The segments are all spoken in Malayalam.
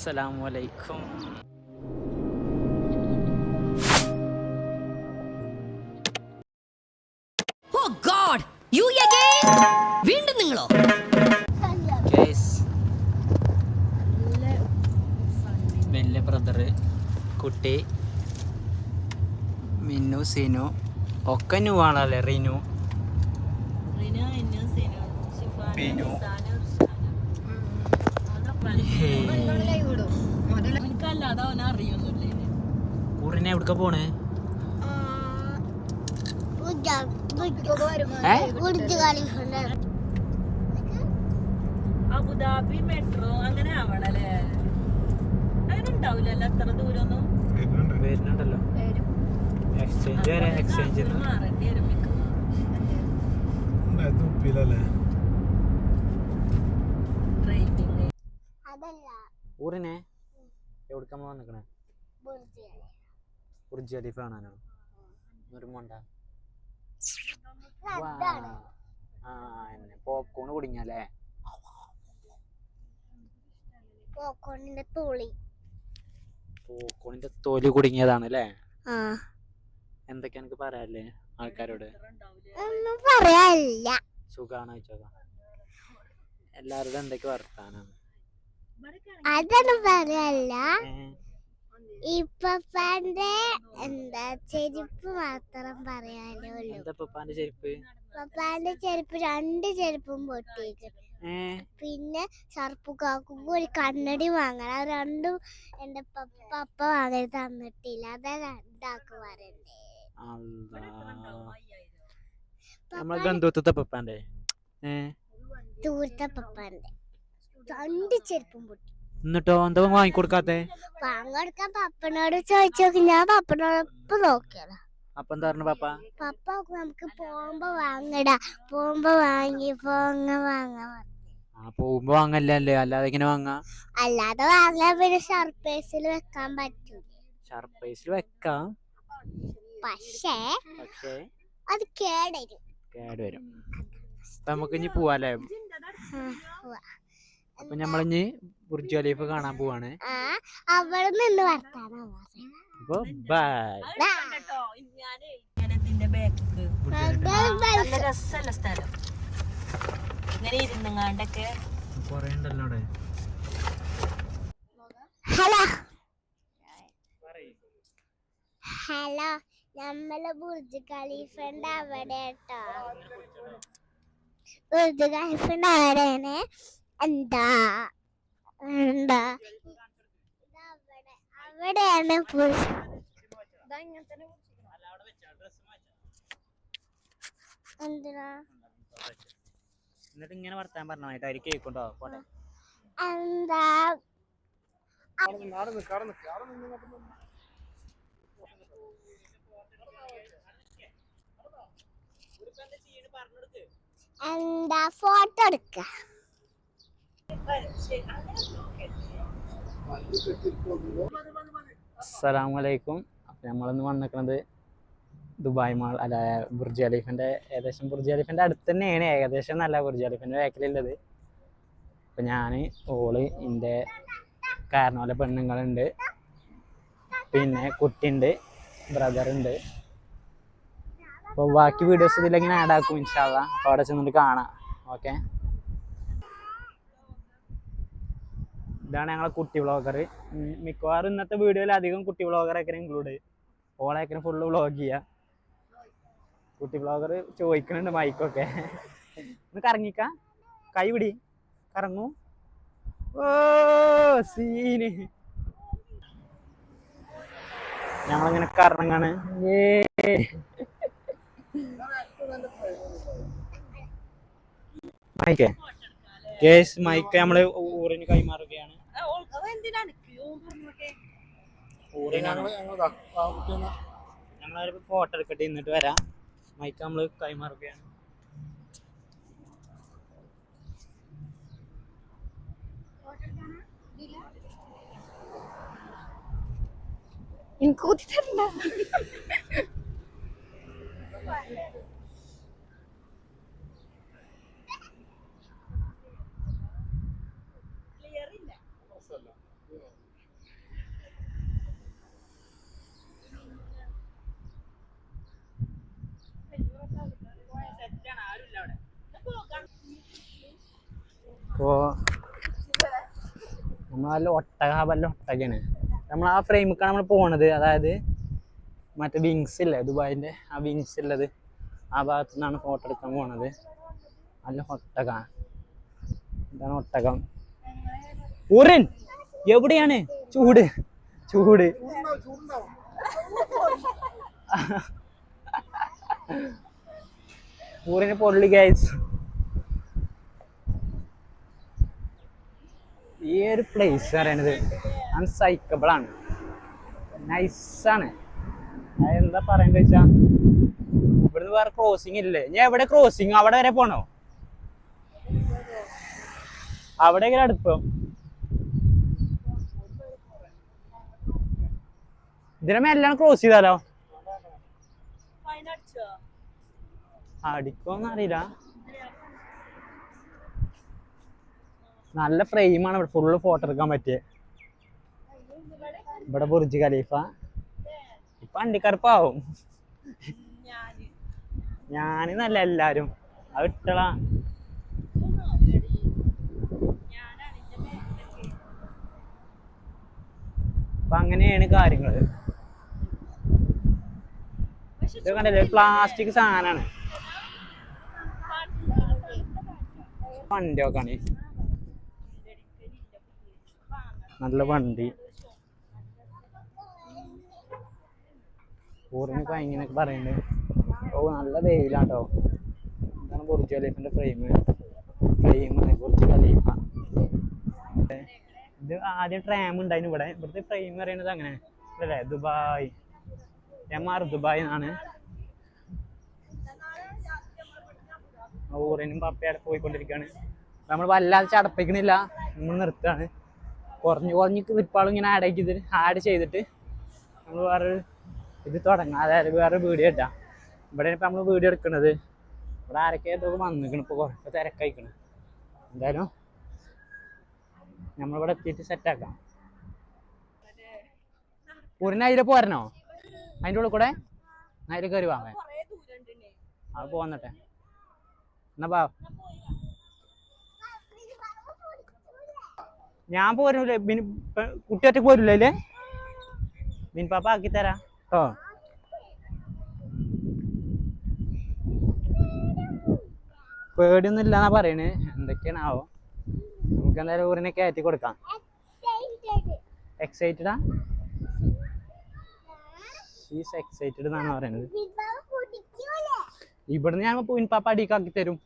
അസ്സലാമു വലൈക്കും ഓ ഗോഡ് യു അഗൈൻ വീണ്ടും നിങ്ങളോ? വലിയ ബ്രദറ് കുട്ടി മിന്നു സിനു ഒക്കെ ന്യൂ ആണല്ലേ റിനു? പിനു സിനു അവനെ എവിടുക്ക പോണേ ഏ? അബുദാബി മെട്രോ അങ്ങനെ ആവണല്ലേ അങ്ങനെ ഉണ്ടാവില്ലല്ലോ അത്ര ദൂരൊന്നും വരുന്നുണ്ടല്ലോ എക്സ്ചേഞ്ച് വരെ എക്സ്ചേഞ്ച് മാറേണ്ടി വരും ഉപ്പിലല്ലേ ഡ്രൈവിംഗ് അതല്ല ഊറിനെ? എവിടുക്ക വന്നിക്കണേ ബുർജ് ഖലീഫ കാണാനോ അതാണ്. ആ എന്നെ പോപ്കോൺ കുടിങ്ങല്ലേ? പോപ്കോണിന്റെ തോളി പോപ്കോണിന്റെ തോലി കുടുങ്ങിയതാണ് അല്ലേ എന്തൊക്കെ എനിക്ക് പറയാല്ലേ ആൾക്കാരോട്? ഒന്നും പറയാനില്ല. സുഖാണോ ചോദിച്ചോ എല്ലാവരോടും എന്തൊക്കെ വർത്താനാണ് അതൊന്നും പറയല്ല. ഇപ്പൊ ഇപ്പപ്പാന്റെ എന്താ ചെരുപ്പ് മാത്രം പറയാനേ ഉള്ളൂ പപ്പാന്റെ ചെരുപ്പ്? പപ്പാന്റെ ചെരുപ്പ് രണ്ട് ചെരുപ്പും പൊട്ടിയിരിക്കും പിന്നെ സർപ്പുകാക്കും ഒരു കണ്ണടി വാങ്ങണം. അത് രണ്ടും എന്റെ പപ്പ വാങ്ങി തന്നിട്ടില്ല. അതാ രണ്ടാക്ക് പറയണ്ടേ. നമ്മളെ ബന്ധുത്വത്തെ പപ്പാന്റെ ദൂരത്തെ പപ്പാന്റെ രണ്ട് ചെരുപ്പും പൊട്ടി. എന്നിട്ടോ? എന്താ വാങ്ങിക്കൊടുക്കാത്തെ? വാങ്ങിക്കൊടുക്കാൻ പപ്പനോട് ചോദിച്ചു ഞാൻ പപ്പനോടൊപ്പം നോക്കിയതാ. അപ്പൊ എന്താ പറഞ്ഞു പപ്പ? പപ്പ നമുക്ക് പോകുമ്പോ വാങ്ങടാ. പോകുമ്പോ വാങ്ങി പോങ്ങ വാങ്ങാ പോകുമ്പോ വാങ്ങല്ലേ അല്ലാതെ ഇങ്ങനെ വാങ്ങാ? അല്ലാതെ വാങ്ങാൻ പിന്നെ സർപ്രൈസിൽ വെക്കാൻ പറ്റൂല. സർപ്രൈസിൽ വെക്കാം. പക്ഷേ പക്ഷേ അത് കേടരും. കേടുവരും നമുക്ക് ഇനി പോവാല്ലേ. അപ്പൊ ഞമ്മളിഞ്ഞ് ബുർജ് ഖലീഫ കാണാൻ പോവാണ്. ആ അവിടെ നിന്ന് വർത്താനം പറയാം. അപ്പൊ ബൈ നല്ല രസമല്ല സ്ഥലം. ഇങ്ങനെ ഇരുന്നുങ്ങാണ്ടൊക്കെ. കൊറേ ഉണ്ടല്ലോ അവിടെ. ഹലോ. ഹലോ നമ്മൾ ബുർജ് ഖലീഫന്റെ അവിടെ കേട്ടോ ബുർജ് ഖലീഫന്റെ അവിടെയാണ്. എന്താ? എന്താ? അവിടെയാണ് എന്തിനാ? എന്നിട്ട് ഇങ്ങനെ വർത്താൻ പറഞ്ഞായിട്ട് അവർ പോട്ടെ. എന്താ? എന്താ ഫോട്ടോ എടുക്ക? അസ്സലാമു അലൈക്കും അപ്പം നമ്മളിന്ന് വന്നിരിക്കുന്നത് ദുബായ് മാൾ അല്ല ബുർജ് അലീഫിന്റെ ഏകദേശം ബുർജ് അലീഫിന്റെ അടുത്ത് തന്നെയാണ് ഏകദേശം നല്ല ബുർജ് അലീഫിന്റെ ബാക്കിലുള്ളത്. അപ്പം ഞാൻ ഓൾ എന്റെ കാരണവല പെണ്ണുങ്ങളുണ്ട്. പിന്നെ കുട്ടിയുണ്ട് ബ്രദറുണ്ട്. അപ്പോൾ ബാക്കി വീഡിയോസ് ഇതിലിങ്ങനെ ആഡ് ആക്കും ഇൻഷാല്ല അപ്പോൾ അവിടെ ചെന്നിട്ട് കാണാം. ഓക്കെ? ഇതാണ് ഞങ്ങളെ കുട്ടി വ്ളോഗർ മിക്കവാറും ഇന്നത്തെ വീഡിയോയിൽ അധികം കുട്ടി വ്ളോഗറൊക്കെ ഇൻക്ലൂഡ് ഓളേക്കിനെ ഫുള്ള് വ്ളോഗ് ചെയ്യുക കുട്ടി വ്ളോഗർ ചോദിക്കുന്നുണ്ട് മൈക്കൊക്കെ ഒന്ന് കറങ്ങിക്ക. കൈ പിടി. കറങ്ങൂ. ഓ സീന് ഞങ്ങളിങ്ങനെ കറങ്ങാണ്. ഏ. മൈക്കേ കേസ് മൈക്ക് നമ്മൾ ഊറിന് കൈമാറുകയാണ് ഞങ്ങളൊരു ഫോട്ടോ എടുക്കട്ടെ എന്നിട്ട് വരാം. മൈക്ക് നമ്മൾ കൈമാറുകയാണ്. എനിക്ക് ഊതി തരണ്ട അപ്പോൾ നമ്മളല്ല ഒട്ടക വല്ല ഒട്ടകയാണ്. നമ്മൾ ആ ഫ്രെയിമിക്കാണ് നമ്മൾ പോണത്. അതായത് മറ്റേ വിങ്സ് ഇല്ലേ ദുബായിന്റെ ആ വിങ്സ് ഉള്ളത് ആ ഭാഗത്തു നിന്നാണ് ഫോട്ടോ എടുക്കാൻ പോണത്. നല്ല ഒട്ടക. ഇതാണ് ഒട്ടകം. ഊറിൻ എവിടെയാണ്? ചൂട്. ചൂട്. ഊറിന് പൊള്ളി ഗൈസ് ഈ ഒരു പ്ലേസ് പറയണത് അൺസൈക്കബിൾ ആണ്. നൈസാണ് അതെന്താ പറയണ്ട വെച്ചാ ഇവിടുന്ന് വേറെ ക്രോസിംഗ് ഇല്ലേ? ഞാൻ എവിടെ ക്രോസിംഗ് അവിടെ വരെ പോണോ? അവിടെ അടുപ്പം? ഇതിനെ മെല്ലാണ് ക്രോസ് ചെയ്താലോ? ഫൈൻ നല്ല ഫ്രെയിമാണ് ഇവിടെ. ഫുള്ള് ഫോട്ടോ എടുക്കാൻ പറ്റിയത് ഇവിടെ ബുർജ് ഖലീഫ ഇപ്പൊ അണ്ടിക്കറുപ്പാവും ഞാൻ ഞാൻ നല്ല എല്ലാരും. അത് ഇട്ടളാ അപ്പൊ അങ്ങനെയാണ് കാര്യങ്ങൾ. ഇത് കണ്ടില്ലേ? പ്ലാസ്റ്റിക് സാധനമാണ് വണ്ടിയൊക്കെ ആണ് നല്ല വണ്ടി. ഊറിന് ഭയങ്കരൊക്കെ പറയുന്നുണ്ട് ഓ നല്ല വെയിലാട്ടോ. ഇതാണ് ബുർജ് ഖലീഫിന്റെ ഫ്രെയിം ഫ്രെയിം ബുർജ് ഖലീഫ. ഇത് ആദ്യം ട്രാം ഉണ്ടായിരുന്നു ഇവിടെ. ഇവിടുത്തെ ഫ്രെയിം പറയുന്നത് അങ്ങനെ. അല്ലേ ദുബായ്. എം ആർ ദുബായ് എന്നാണ്. ഊറിനും പപ്പയാടെ പോയിക്കൊണ്ടിരിക്കുകയാണ് നമ്മൾ വല്ലാതെ ചടപ്പിക്കണില്ല. നമ്മൾ നിർത്തുകയാണ് കുറഞ്ഞ് കുറഞ്ഞ് ക്ലിപ്പുകളും ഇങ്ങനെ ആഡ് ആക്കി ആഡ് ചെയ്തിട്ട് നമ്മൾ വേറെ ഇത് തുടങ്ങാം. അതായത് വേറെ വീഡിയോ ഇട്ടാം ഇവിടെ ഇപ്പം നമ്മൾ വീഡിയോ എടുക്കുന്നത്. ഇവിടെ ആരൊക്കെ ഇതൊക്കെ വന്നിരിക്കണം. ഇപ്പോൾ കുറച്ച് തിരക്കയക്കണം. എന്തായാലും നമ്മളിവിടെ എത്തിയിട്ട് സെറ്റാക്കാം ഊരിന് അതിലെ പോരണോ? അതിന്റെ ഉള്ളിൽ കൂടെ? അതിൽ കയറി വാങ്ങാൻ അത് പോന്നട്ടെ. എന്നാ ബാ. ഞാൻ പോരൂലേ ബിൻ കുട്ടി ഒറ്റയ്ക്ക് പോരൂലേ അല്ലേ? ബിൻ പാപ്പ ആക്കി തരാ. ഓ പേടിയൊന്നും ഇല്ലാന്നാ പറയണ് എന്തൊക്കെയാണാവോ നമുക്ക് എന്തായാലും ഊരിനെ കയറ്റി കൊടുക്കാം. എക്സൈറ്റഡാ ഷീസ് എക്സൈറ്റഡ് എന്നാണ് പറയുന്നത് ഇവിടുന്ന് ഞാൻ പൂൻ പാപ്പ അടിക്കാക്കി തരും.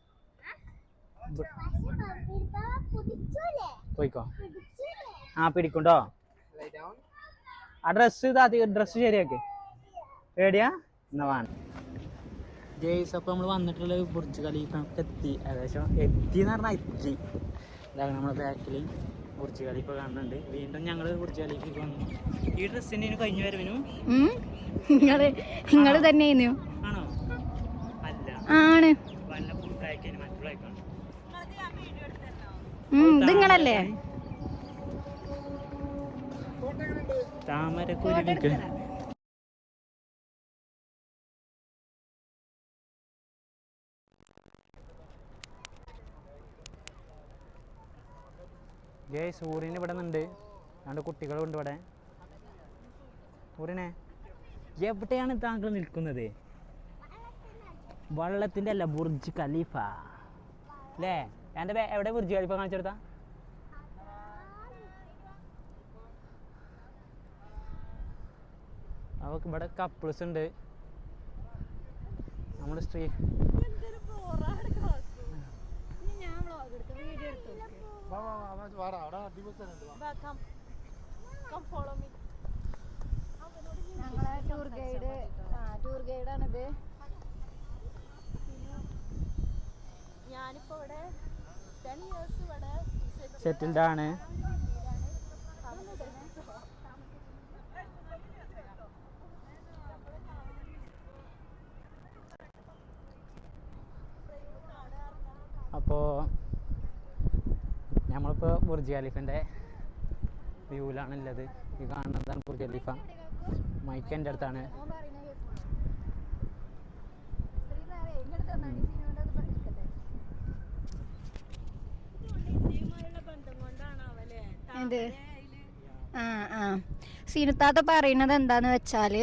പോയിക്കോ. ആ പിടിക്കുണ്ടോ? ആ ഡ്രസ്സ് ഡ്രസ് ഡ്രസ്സ് ശരിയാക്കി. റെഡിയാ എന്നാ വേണം ജയ്സ് അപ്പോൾ നമ്മൾ വന്നിട്ടുള്ള ബുർജ് ഖലീഫക്ക് എത്തി. ഏകദേശം എത്തി എന്ന് പറഞ്ഞാൽ എത്തി. ഇതാണ് നമ്മുടെ ബാക്കിൽ ബുർജ് ഖലീഫ കാണുന്നുണ്ട്. വീണ്ടും ഞങ്ങൾ ബുർജ് ഖലീഫക്ക് വന്നു. ഈ ഡ്രസ്സിന് കഴിഞ്ഞു വരവിനു? നിങ്ങൾ നിങ്ങൾ തന്നെയായിരുന്നു. ആണോ? അല്ല. ആണ്. വല്ല ഫുഡ് അയക്കാൻ മറ്റുള്ള അയക്കാണ് അത് ഞാൻ വീഡിയോ എടുത്തരണോ ഉം, ഇത് നിങ്ങളല്ലേ താമരക്കുരുവിക്ക്. ജയ് സൂര്യൻ ഇവിടെ നിന്നുണ്ട്. രണ്ട് കുട്ടികളുണ്ട് ഇവിടെ. സൂര്യനെ എവിടെയാണ് താങ്കൾ നിൽക്കുന്നത്? വള്ളത്തിന്റെ അല്ല ബുർജ് ഖലീഫ. അല്ലേ എന്റെ എവിടെ ബുർജ് ഖലീഫ കാണിച്ചെടുത്താ? അവക്ക് ഇവിടെ കപ്പിൾസ് ഉണ്ട്. നമ്മുടെ സ്ത്രീ. എന്തൊരു ഞാൻ വ്ളോഗ് എടുത്തു വീഡിയോ എടുത്തു കം കം ഫോളോ മീ ഞങ്ങളെ ടൂർ ഗൈഡ് ആ ടൂർ ഗൈഡാണിത് ഞാനിപ്പോ ഇവിടെ സെറ്റിൽഡ് ആണ്. അപ്പോൾ നമ്മളിപ്പോൾ ബുർജ് ഖലീഫിന്റെ വ്യൂവിലാണ് ഉള്ളത്. ഈ കാണുന്നതാണ് ബുർജ് ഖലീഫ. മൈക്ക് അടുത്താണ്. എന്ത്? ആ ആ. സീനുത്താത്ത പറയുന്നത് എന്താന്ന് വെച്ചാൽ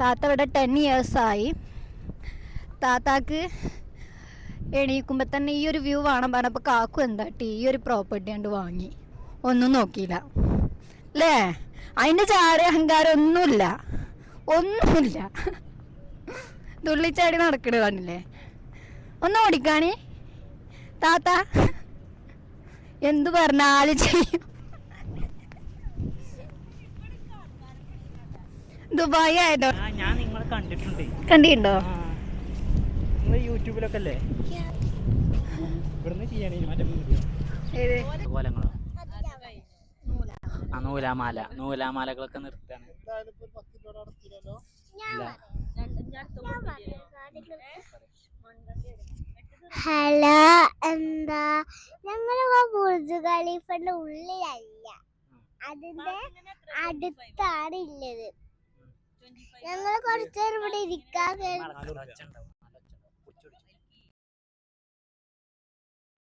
താത്ത ഇവിടെ ടെൻ ഇയേഴ്സായി താത്താക്ക് എണീക്കുമ്പോൾ തന്നെ ഈ ഒരു വ്യൂ വേണം പറഞ്ഞപ്പോൾ കാക്കു എന്താട്ടി ഈ ഒരു പ്രോപ്പർട്ടി കണ്ട് വാങ്ങി. ഒന്നും നോക്കിയില്ല. അല്ലേ അതിന്റെ ചാര അഹങ്കാരം ഒന്നുമില്ല. ഒന്നുമില്ല തുള്ളിച്ചാടി നടക്കണ ഒന്ന് ഓടിക്കാണി താത്ത. എന്തു പറഞ്ഞാലും ചെയ്യും? ദുബായി ആയതോ? ഞാൻ നിങ്ങളെ കണ്ടിട്ടുണ്ട്. കണ്ടിട്ടുണ്ടോ? നിങ്ങൾ യൂട്യൂബിലൊക്കെ അല്ലേ? ഇവിടുന്ന് ചെയ്യണേ മറ്റേ വീഡിയോ. ഏത്? കോലങ്ങളോ ആ നൂലാമാല. നൂലാമാലകളൊക്കെ നിർത്താന് ഇല്ല. ഹലോ എന്താ? ഞങ്ങൾ ബുർജ് ഖലീഫന്റെ ഉള്ളിലല്ല. അതിന്റെ അടുത്താണ് ഉള്ളത് ഞങ്ങൾ കുറച്ചു നേരം ഇവിടെ ഇരിക്കാൻ.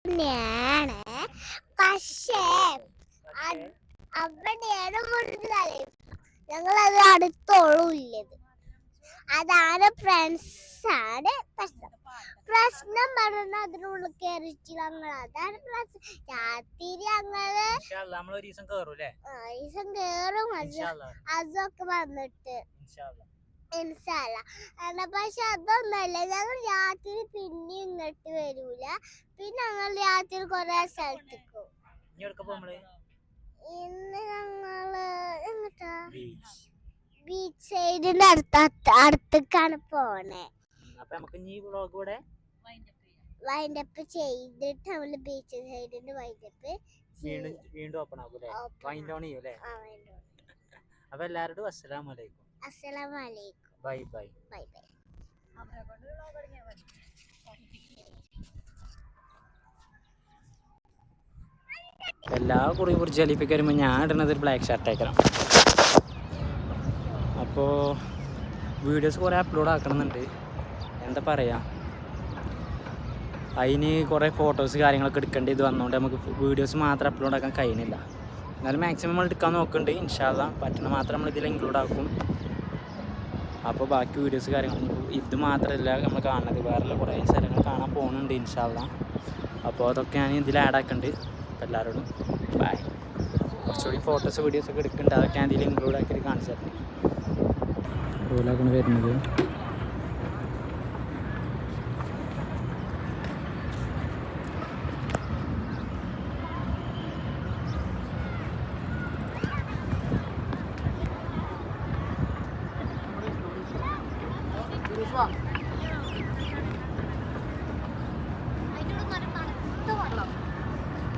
തന്നെയാണ്. പക്ഷേ അവിടെയാണ് ബുർജ് ഖലീഫ. ഞങ്ങൾ അത് അടുത്തോളം ഉള്ളത് അതാണ് ഫ്രണ്ട്സ് ആണ് പ്രശ്നം. പ്രശ്നം പറഞ്ഞ അതിനുള്ളിൽ കയറിച്ച് ഞങ്ങൾ അതാണ് പ്രശ്നം. രാത്രി ഞങ്ങൾ നമ്മളൊരു ദിവസം കേറും. ദിവസം അതൊക്കെ വന്നിട്ട്. ഇൻഷാല്ല പക്ഷെ അതൊന്നല്ല ഞങ്ങൾ രാത്രി പിന്നെ ഇങ്ങോട്ട് വരൂല. പിന്നെ ഞങ്ങൾ രാത്രി കൊറേ സ്ഥലത്തേക്ക് പോകും ഇന്ന് ഞങ്ങൾ എങ്ങട്ടാ? ബീച്ച് സൈഡിന്റെ അടുത്ത അടുത്തേക്കാണ് പോണേ. അപ്പൊ നമുക്ക് ഇനി വ്ളോഗ് കൂടെ വൈൻഡപ്പ് ചെയ്തിട്ട് നമ്മൾ ബീച്ച് സൈഡിന്റെ വൈൻഡപ്പ് വീണ്ടും വീണ്ടും ഓപ്പൺ ആകും അല്ലേ വൈൻഡ് ഓൺ ചെയ്യും അല്ലേ അപ്പൊ എല്ലാവരോടും അസ്സലാമു അലൈക്കും. അസ്സലാമലൈക്കും ബൈ ബൈ ബൈ ബൈ എല്ലാ കുറി കുറിച്ച് ജലിപ്പിക്ക് വരുമ്പോൾ ഞാൻ ഇടുന്നത് ബ്ലാക്ക് ഷർട്ട് ആക്കണം അപ്പോൾ വീഡിയോസ് കുറേ അപ്ലോഡ് ആക്കണമെന്നുണ്ട്. എന്താ പറയുക അതിന് കുറേ ഫോട്ടോസ് കാര്യങ്ങളൊക്കെ എടുക്കേണ്ടി ഇത് വന്നുകൊണ്ട് നമുക്ക് വീഡിയോസ് മാത്രം അപ്ലോഡ് ആക്കാൻ കഴിയുന്നില്ല എന്നാലും മാക്സിമം നമ്മൾ എടുക്കാൻ നോക്കുന്നുണ്ട്. ഇൻഷാല്ല പറ്റണ മാത്രം നമ്മൾ ഇതിൽ ഇൻക്ലൂഡ് ആക്കും. അപ്പോൾ ബാക്കി വീഡിയോസ് കാര്യങ്ങൾ ഇത് മാത്രമല്ല നമ്മൾ കാണുന്നത്. വേറെ കുറേ സ്ഥലങ്ങൾ കാണാൻ പോകുന്നുണ്ട് ഇൻഷാല്ല അപ്പോൾ അതൊക്കെ ഞാൻ ഇതിൽ ആഡ് ആക്കുന്നുണ്ട് അപ്പോൾ എല്ലാവരോടും ബൈ കുറച്ചുകൂടി ഫോട്ടോസ് വീഡിയോസ് ഒക്കെ എടുക്കുന്നുണ്ട് അതൊക്കെ ഞാൻ ഇതിൽ ഇൻക്ലൂഡ് ആക്കിയിട്ട് കാണിച്ചു തരുന്നത് റൂലാക്കാണ് വരുന്നത്.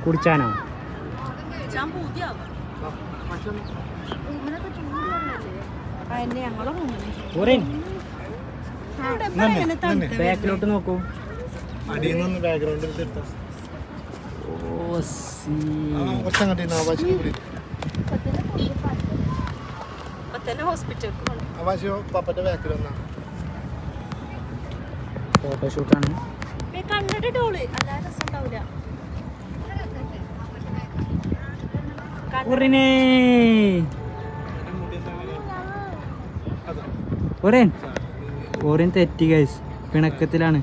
കുടിച്ചാനോ? ഞാൻ പൂതിയാവും. ബാക്കിൽ വന്നാ ഫോട്ടോഷൂട്ടാണ് കണ്ടിട്ട് ഡോൾ അല്ലാതെ രസം ഉണ്ടാവില്ല ഊറിനെ ഊരൻ ഊരൻ തെറ്റി ഗൈസ് പിണക്കത്തിലാണ്.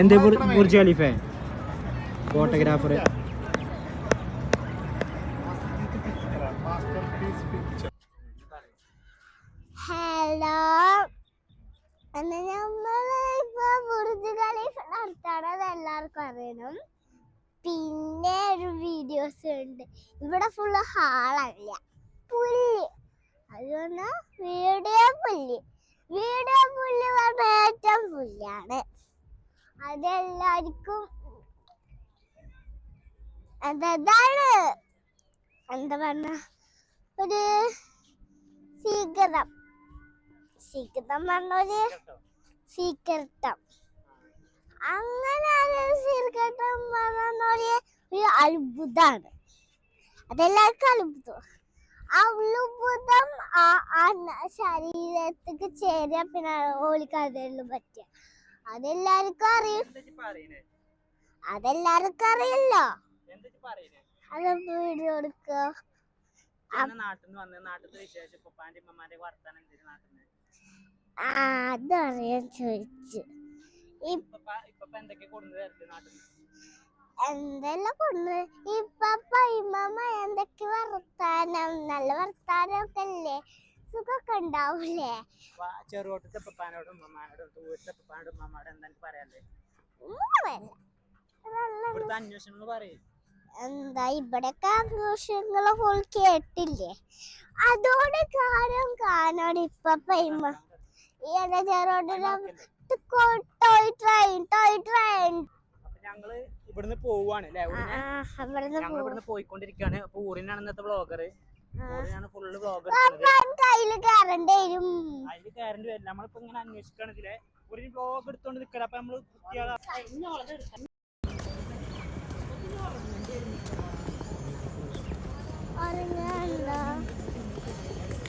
എന്ത് Burj ഖലീഫേ? Photographer hello. Burj Khalifa നടത്തണത് എല്ലാവർക്കും അറിയണം. പിന്നെ ഒരു വീഡിയോസ് ഉണ്ട്. ഇവിടെ ഫുള്ള് ഹാളല്ല പുല്ല് അതുകൊണ്ട് വീഡിയോ പുല്ല് വീഡിയോ പുല്ല് ഏറ്റവും പുല്ലാണ് അതെല്ലാവർക്കും അതാണ്. എന്താ പറഞ്ഞ? ഒരു സീകൃതം. സീകൃതം പറഞ്ഞൊരു സ്വീകരണം അങ്ങനെ സീകൃതം പറഞ്ഞൊരു ഒരു അത്ഭുതമാണ് അതെല്ലാവർക്കും അത്ഭുതം ന- ശരീരത്തേക്ക് ചേരാൻ പിന്നെ ഓലിക്ക് അതിനും പറ്റുക അതെല്ലാവർക്കും അറിയും. അതെല്ലാവർക്കും അറിയല്ലോ. അത് വീഡിയോ എടുക്കുക അതറിയാൻ ചോദിച്ചു. ഇപ്പ എന്തൊക്കെ കൊണ്ടു തരട്ടെ നാട്ടിൽ നിന്ന് എന്തെല്ലാം കൊണ്ട് ഇപ്പ ഇമ്മമ്മ എന്തൊക്കെ വർത്താനം? നല്ല വർത്താനമൊക്കെ അല്ലേ? സുഖമൊക്കെ ഉണ്ടാവൂലേ പപ്പാനോടും ഉമ്മമാനോടും പപ്പാനോടും എന്താ പറയാല്ലേ ഇവിടുത്തെ പറയും. എന്താ ഇവിടൊക്കെ ആഘോഷങ്ങളെ പോൽ കേട്ടില്ലേ? അതോടെ കാര്യം കാണാണ് ഇമ്മ ഈ എന്റെ ടോയ് ട്രെയിൻ ടോയ് ട്രെയിൻ ഞങ്ങൾ ഇവിടുന്ന് പോവാണ് ല്ലേ ഊരിന്? അവിടുന്ന് ഞങ്ങൾ ഇവിടുന്ന് പോയിക്കൊണ്ടിരിക്കുകയാണ് അപ്പൊ ഊറിനാണ് ഇന്നത്തെ ബ്ലോഗർ ഊരിനാണ് ഫുള്ള് ബ്ലോഗർ വരും. അതിൽ കയറേണ്ടി വരില്ല. നമ്മളിപ്പോ ഇങ്ങനെ അന്വേഷിക്കണം ഇതിലെ. ഒരു ബ്ലോഗ് എടുത്തോണ്ട് നിൽക്കണം അപ്പൊ നമ്മൾ കുട്ടികളെ ഉറങ്ങാണ്ടോ?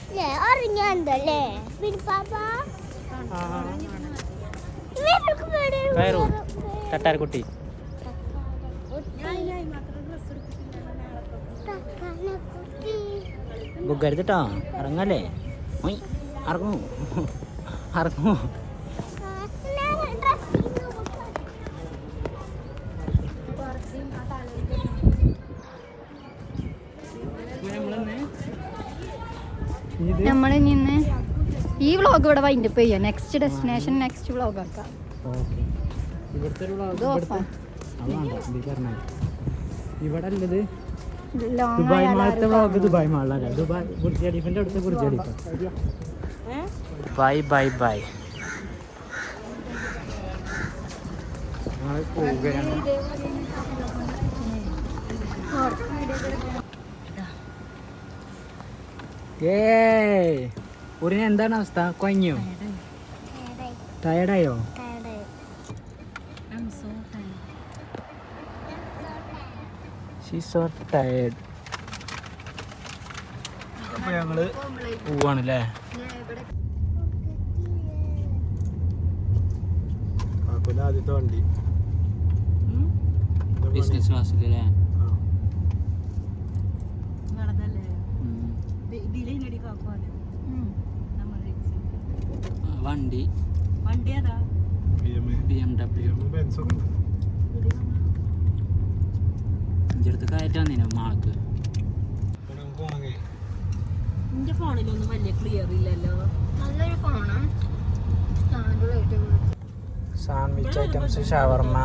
അല്ലേ ഉറങ്ങാണ്ടല്ലേ പിന്നെ പാപ്പ. കയറൂ. തട്ടാരക്കുട്ടി ബുക്കരുത്തിട്ടോ ഇറങ്ങല്ലേ? ഓയ് ഇറങ്ങൂ. ഇറങ്ങൂ. നമ്മൾ നിന്ന് ഈ വ്ളോഗ് ഇവിടെ വൈൻഡപ്പ് ചെയ്യാം. നെക്സ്റ്റ് ഡെസ്റ്റിനേഷൻ നെക്സ്റ്റ് വ്ളോഗ് ആക്കാം. ഇവിടെ ലോങ് ദുബായ് മാളത്തെ വ്ളോഗ് ദുബായ് മാളിലാണ്. ദുബായ് ബുർജ് ഖലീഫിന്റെ അടുത്ത് Burj Khalifa. Bye bye bye. ഏ പോവുകയാണ് ഉറിന് എന്താണ് അവസ്ഥ? കൊഞ്ഞോ? ടയർഡായോ ഷീ സോ ടയർഡ് അപ്പോൾ ഞങ്ങൾ പോവാണല്ലേ? ആദ്യത്തെ വണ്ടി? ബിസിനസ് കാക്കുവാണ് നമ്മുടെ വണ്ടി. വണ്ടി ഏതാ. ബി എം ഡബ്ല്യു ബെൻസ് ഒക്കെ ഉണ്ട്. കയറ്റാൻ അടുത്ത് മാളക്ക് എന്റെ ഫോണിലൊന്നും വലിയ ക്ലിയർ ഇല്ലല്ലോ. നല്ലൊരു ഫോണാണ് സാൻഡ്വിച്ച് ഐറ്റംസ് ഷവർമ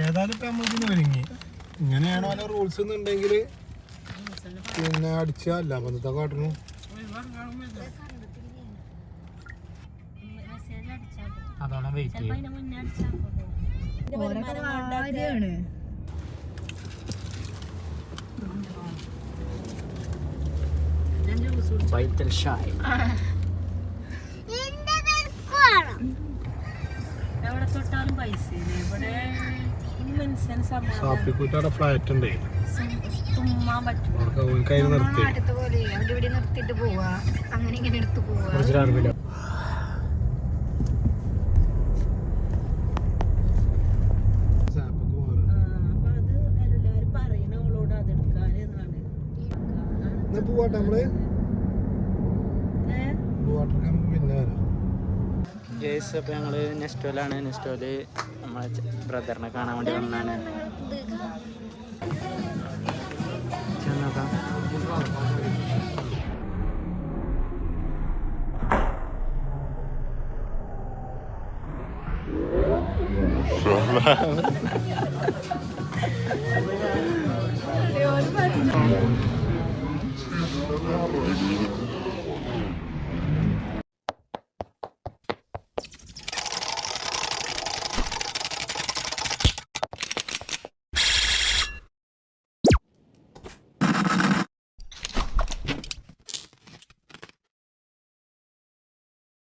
ഏതായാലും ഇപ്പൊ നമ്മൾ ഇതിന് ഒരുങ്ങി. ഇങ്ങനെയാണോ അല്ല റൂൾസ് എന്നുണ്ടെങ്കിൽ പിന്നെ അടിച്ചല്ല അപ്പൊ എന്താ കാട്ടണു അതോടെ വെയിറ്റ് ചെയ്യും അതിന് മുന്നേ അടിച്ചാൽ വൈത്തൽ ഷായ് എന്റെ തിരക്കുവാണോ എവിടെ തൊട്ടാലും പൈസ ഇല്ല. ഇവിടെ ഈ മനുഷ്യന് ഷായ് സാപ്പിക്കൂറ്റവിടെ ഫ്ലാറ്റ് ഉണ്ടേ. നിർത്തി. പോലെ അവിടെ ഇവിടെ നിർത്തിയിട്ട് പോവാ അങ്ങനെ ഇങ്ങനെ എടുത്ത് പോവാ കുറച്ച് അറിവില്ല സാപ്പിക്ക് പോകാറ് ആ, അപ്പൊ അത് എല്ലാരും പറയണ അവളോട് അതെടുക്കാന് എന്നാണ് എന്നാ പോവാട്ടെ നമ്മൾ ഏ? പോവാട്ടെ നമുക്ക് പിന്നെ വരാം ജേസ് അപ്പോൾ ഞങ്ങൾ നെസ്റ്റോലാണ് നെസ്റ്റോൽ നമ്മളെ ബ്രദറിനെ കാണാൻ വേണ്ടി വന്നാണ് ചെന്നോക്കാം